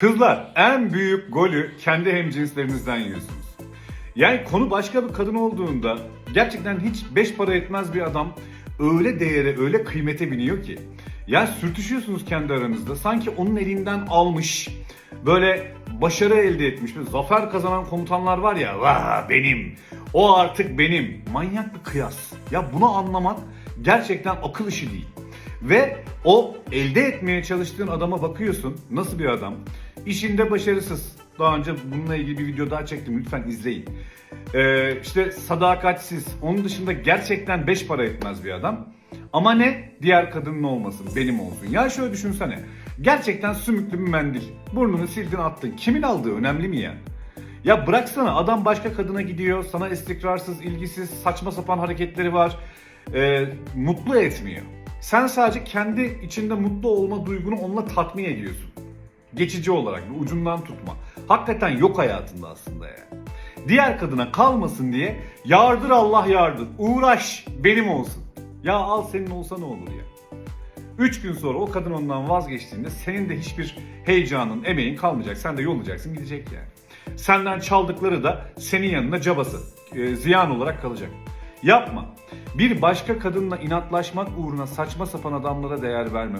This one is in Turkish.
Kızlar en büyük golü kendi hemcinslerinizden yiyorsunuz. Yani konu başka bir kadın olduğunda gerçekten hiç beş para etmez bir adam öyle değere öyle kıymete biniyor ki. Yani sürtüşüyorsunuz kendi aranızda sanki onun elinden almış böyle başarı elde etmiş bir zafer kazanan komutanlar var ya vah benim o artık benim manyak bir kıyas. Ya bunu anlamak gerçekten akıl işi değil. Ve o elde etmeye çalıştığın adama bakıyorsun. Nasıl bir adam? İşinde başarısız. Daha önce bununla ilgili bir video daha çektim. Lütfen izleyin. Ee, işte sadakatsiz. Onun dışında gerçekten beş para etmez bir adam. Ama ne? Diğer kadının olmasın, benim olsun. Ya şöyle düşünsene. Gerçekten sümüklü bir mendil. Burnunu sildin attın. Kimin aldığı önemli mi yani? Ya bıraksana adam başka kadına gidiyor. Sana istikrarsız, ilgisiz, saçma sapan hareketleri var. Ee, mutlu etmiyor. Sen sadece kendi içinde mutlu olma duygunu onunla tatmin ediyorsun. Geçici olarak bir ucundan tutma. Hakikaten yok hayatında aslında yani. Diğer kadına kalmasın diye yardır Allah yardır. Uğraş benim olsun. Ya al senin olsa ne olur ya. Üç gün sonra o kadın ondan vazgeçtiğinde senin de hiçbir heyecanın, emeğin kalmayacak. Sen de yollayacaksın gidecek yani. Senden çaldıkları da senin yanına cabası, e, ziyan olarak kalacak. Yapma. Bir başka kadınla inatlaşmak uğruna saçma sapan adamlara değer verme.